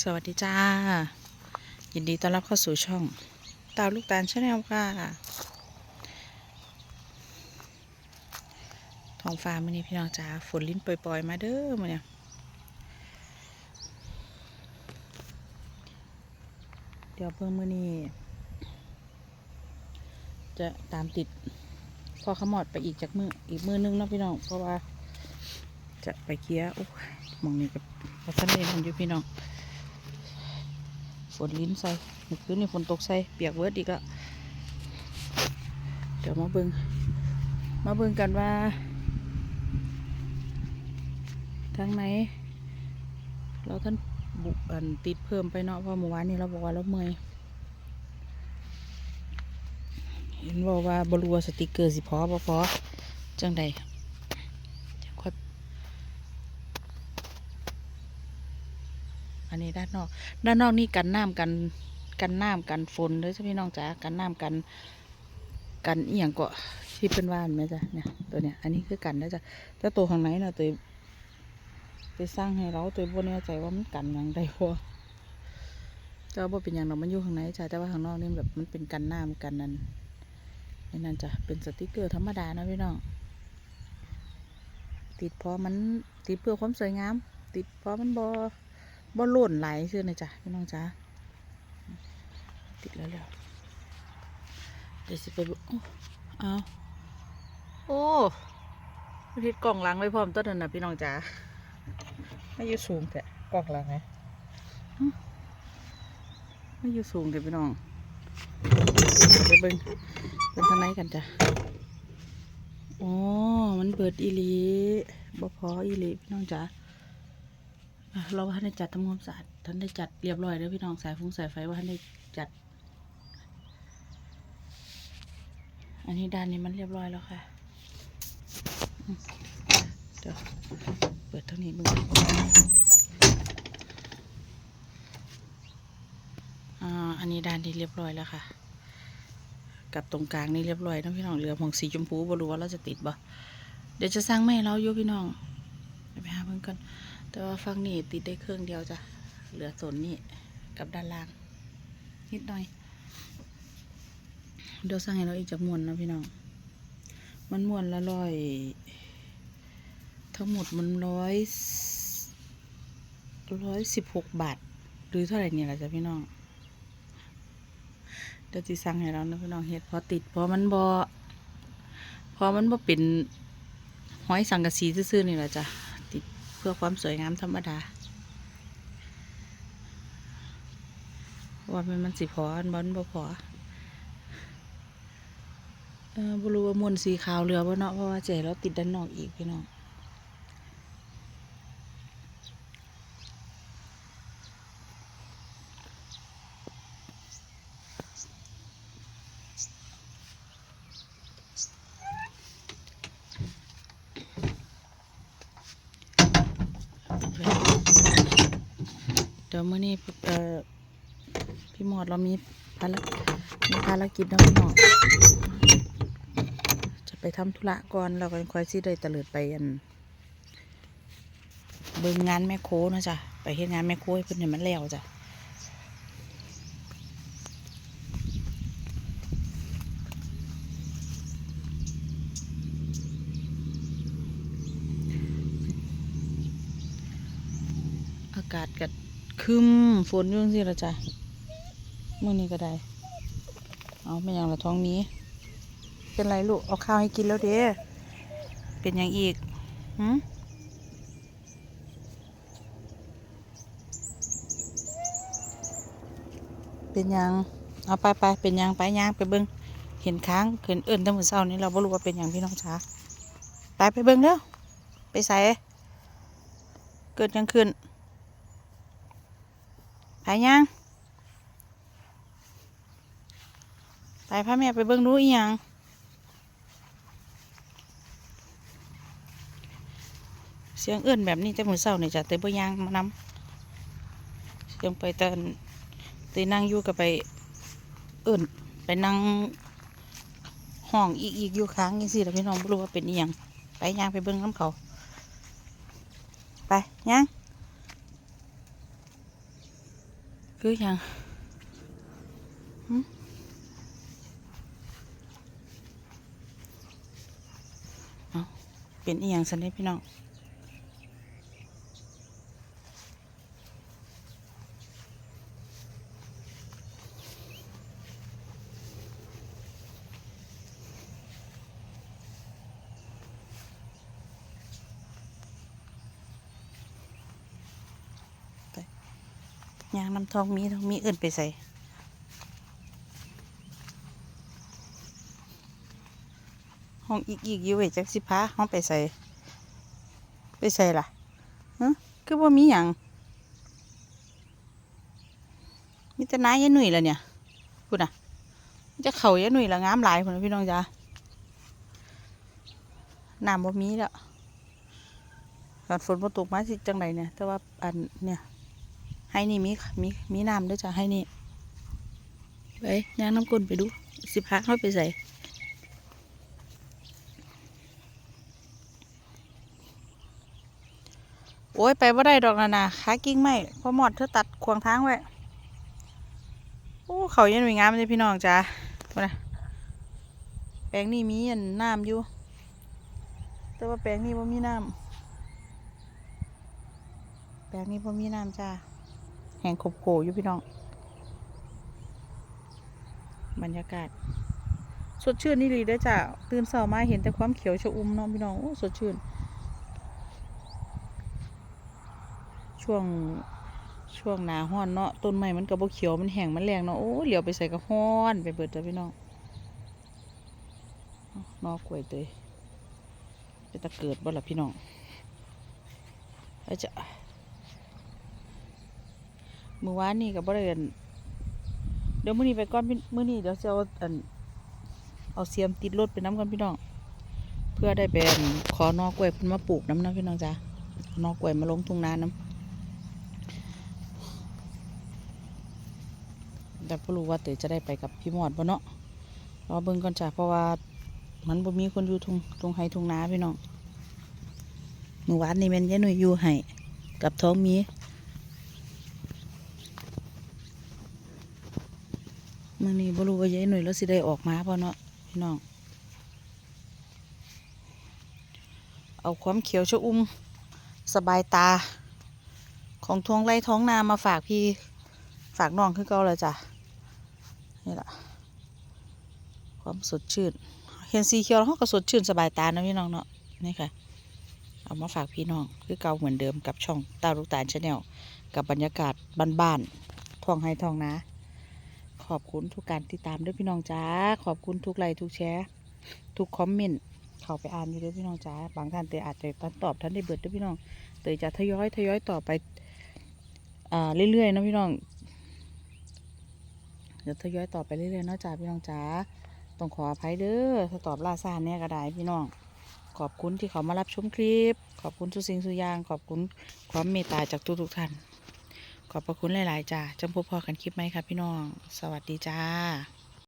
สวัสดีจ้า ยินดีต้อนรับเข้าสู่ช่องตาลูกตาลชาแนลค่ะท้องฟ้ามื่อนี้พี่น้องจ้าฝนลิ้นปล่อย ๆ มาเด้อมื่อเนี่ยเดี๋ยวเพิ่งมื่อนี้ จะตามติดพอขมอดไปอีกจากมืออีกมือนึงเนาะพี่น้องเพราะว่า จะไปเคลียร์โอ้ยหมองนี้กับพระท่านเรียนมันอยู่พี่น้อง ฝนลิ้นใส่เมื่อคืนนี่ฝนตกใส่เปียกเวิร์ดอีกอะเดี๋ยวมาเบิงมาเบิงกันว่า ทางไหน เราท่านบุกอันติดเพิ่มไปเนาะเพราะเมื่อวานนี้เราบอกว่าเราเมื่อยเห็นบอกว่าบรัวสติกเกอร์สิพอพอจังใดจังค่อย อันนี้ด้านนอก ด้านนอกนี่กันน้ำกันกันน้ำกันฝนเลยใช่พี่น้องจ๋ากันน้ำกันกันเอียงก็ที่เป็นว่านไหมจ๊ะเนี่ยตัวเนี้ยอันนี้คือกันนะจ๊ะแต่ตัวข้างในน่ะตัวไปสร้างให้เราตัวบนแน่ใจว่ามันกันหยังได้พอเจ้าบ่เป็นอย่างเรามันอยู่ข้างในจ้ะแต่ว่าข้างนอกนี่แบบมันเป็นกันน้ำกันนั่นนี่นั่นจ้ะเป็นสติกเกอร์ธรรมดานะพี่น้องติดเพอมันติดเพื่อความสวยงาม ติดเพราะมันบอ บ่หล่นไหลายซื่อนะจ๊ะพี่น้องจ๊ะติดแล้วแล้วเดี๋ยวสิไปเอาโอ้ทิดกล่องล้างไว้พร้อมต้นนั่นะพี่น้องจ๊ะไม่อยู่สูงแต่กล่องล้างไงหึไม่อยู่สูงแต่พี่น้องไปเบิ่งเบิ่งทางไหนกันจ้ะอ๋อมันเบิดอีลีบ่พออีลีพี่น้องจ๊ะอะ เราว่าท่านได้จัดทำความสะอาดท่านได้จัดเรียบร้อยแล้วพี่น้องสายฟงสายไฟว่าท่านได้จัด อันนี้ด้านนี้มันเรียบร้อยแล้วค่ะเดี๋ยวเปิดเท่านี้มึงอ่าอันนี้ด้านที่เรียบร้อยแล้วค่ะ กับตรงกลางนี่เรียบร้อยนะพี่น้องเหลือหมองสีชมพูบรู้ว่าเราจะติดบ่เดี๋ยวจะสร้างแม่เราอยู่พี่น้องไปหาเพิ่งกัน แต่ว่าฝั่งนี้ติดได้เครื่องเดียวจ้ะ เหลือส่วนนี้กับด้านล่าง นิดหน่อย เดี๋ยวสั่งให้เราอีกจากมวนนะพี่น้อง มันมวนละร้อย ทั้งหมดมันร้อยร้อยสิบหกบาท หรือเท่าไหร่เนี่ยแหละจ้ะพี่น้อง เดี๋ยวจะสั่งให้เรานะพี่น้องเฮ็ดพอติดพอมันบอพอมันบ่เป็นห้อยสังกะสีซื่อๆนี่แหละจ้ะ พื่อความสวยงามธรรมดา ว่ามันมันสิพออันบอนบ่พอเออบรูว่ามวนสีขาวเหลือบ่เนาะเพราะว่าใจเราติดด้านนอกอีกพี่น้องเดี๋ยวเมื้อนี้เอ่อพี่หมอดเรามีภารมีภารกิจนะพี่น้องจะไปทำธุระก่อนเราก็ค่อยสิได้ตะเลิดไปอันเบิ่งงานแม่โคนะจ้ะไปเฮ็ดงานแม่โคให้เพิ่นให้มันแล้วจ้ะอากาศก็ คึมฝนยู่งซี่ละจ้ะมื้อนี้ก็ได้ เอาไม่ยังละท้องนี้ เป็นไรลูก เอาข้าวให้กินแล้วเด้เป็นหยังอีกหืมเป็นยังเอาไปไปเป็นยังไปย่างไปเบิ้งเห็นค้างเห็นเอิ่นตั้งแต่เช้านี้เราไม่รู้ว่าเป็นยังพี่น้องช้าไปไปเบิ้งเด้อไปใส่เกิดยังขึ้น ย่างไปพาแม่ไปเบิ้งดูอีหยังเสียงเอื้อนแบบนี้จะมือเศร้าเนี่ยจ้ะแต่บ่ยางมานำเสียงไปตอนตีนั่งอยู่กับไปเอื้อนไปนั่งห้องอีกอีกอยู่ค้างยังสิแล้วพี่น้องไม่รู้ว่าเป็นอีหยังไปย่างไปเบิ้งน้ำเขา ไปย่าง คือยังเอาเป็นอีหยังสันนี้พี่น้อง ยางน้ำทองมีทองมีอื่นไปใส่ห้องอีกอีกอยู่เวจักสิพาห้องไปใส่ไปใส่ล่ะฮะคือว่ามีอย่างมีแต่น้ายยหนุ่ยแล้วเนี่ยพูดน่ะจะเข่ายหนุ่ยละงามหลายคนพี่น้องจ้าน้ำบ่มีแล้วตอนฝนบ่ตกมาสิจังไรเนี่ย แต่ว่าอันเนี่ย ให้นี่มีมีมีน้ำด้วยจ้ะให้นี่ไปย่างน้ำก้นไปดู สิพาเข้าไปใส่โอ้ย ไปว่าได้ดอกนะนะขากิ้งไม่เพราะหมอดเธอตัดขวงทางไว้ โอ้เขายังหน่วยงามเลยพี่น้องจ้าไปนะแปลงนี่มีอันน้ำอยู่ แต่ว่าแปลงนี่บ่มีน้ำแปลงนี่บ่มีน้ำจ้า แห่งขบโขอยู่พี่น้อง บรรยากาศ สดชื่นนี่ลีได้จ้ะตื่นเช้ามาเห็นแต่ความเขียวชอุ่มเน้องพี่น้องโอ้สดชื่น ช่วงช่วงหนาห้อนเนาะต้นไม้มันก็บ่เขียวมันแห้งมันแรงเนาะโอ้เหลียวไปใส่ก็ห้อนไปเบิดจ้ะพี่น้องนอกกล้วยเตยจะตะเกิดบ่ล่ะพี่น้องแล้วจะ มือวานนี่กับบ่ได้อันเดี๋ยวมื้อนี้ไปก่อนพี่มื้อนี้เดี๋ยวจะเอาอันเอาเสียมติดรถไปน้ำก่อนพี่น้อง เพื่อได้ไปอันขอนอกกล้วยพิ่นมาปลูกน้ำนะพี่น้องจ้าอานอกล้วยมาลงทุ่งนาน้ำแต่บ่รู้ว่าเต๋อจะได้ไปกับพี่หมอดบ่เนาะรอเบิ่งก่อนจ้าเพราะว่ามันบ่มีคนอยู่ทุ่งทุ่งไห้ทุ่งนาพี่น้องเมื่อวานนี่แม่นยายหนุ่ยอยู่ให้กับท้องมี มื่อนี้บรูว่ายายหนุ่ยแล้วสิได้ออกมาป่ะเนาะพี่น้อง เอาความเขียวชะอุ่มสบายตา ของท้องไร่ท้องนามาฝากพี่ฝากน้องคือเก่าเลยจ้ะนี่แหละความสดชื่นเห็นสีเขียวแล้วเขาก็สดชื่นสบายตานะพี่น้องเนาะนี่ค่ะ เอามาฝากพี่น้องคือเก่าเหมือนเดิมกับช่องตาลูกตาลชาแนลกับบรรยากาศบ้านๆท้องไห้ท้องนาข อบคุณทุกการติดตามด้วยพี่น้องจ้า ขอบคุณทุกไลค์ทุกแชร์ ทุกคอมเมนต์ เข้าไปอ่านอยู่ด้วยพี่น้องจ้า บางท่านเตยอาจจะตันตอบท่านได้เบิดด้วยพี่น้อง เตยจะทยอยทยอยต่อไปอ่าเรื่อยๆนะพี่น้องเดี๋ยวทยอยต่อไปเรื่อยๆเนาะจ้าพี่น้องจ้าต้องขออภัยเด้อถ้าตอบล่าซ่าเนี่ยก็ได้พี่น้อง ขอบคุณที่เขามารับชมคลิป ขอบคุณทุกสิ่งทุกอย่าง ขอบคุณความเมตตาจากทุกๆท่าน ขอบพระคุณหลาย ๆ จ้าจำพบพอกันคลิปไหมครับพี่น้อง สวัสดีจ้า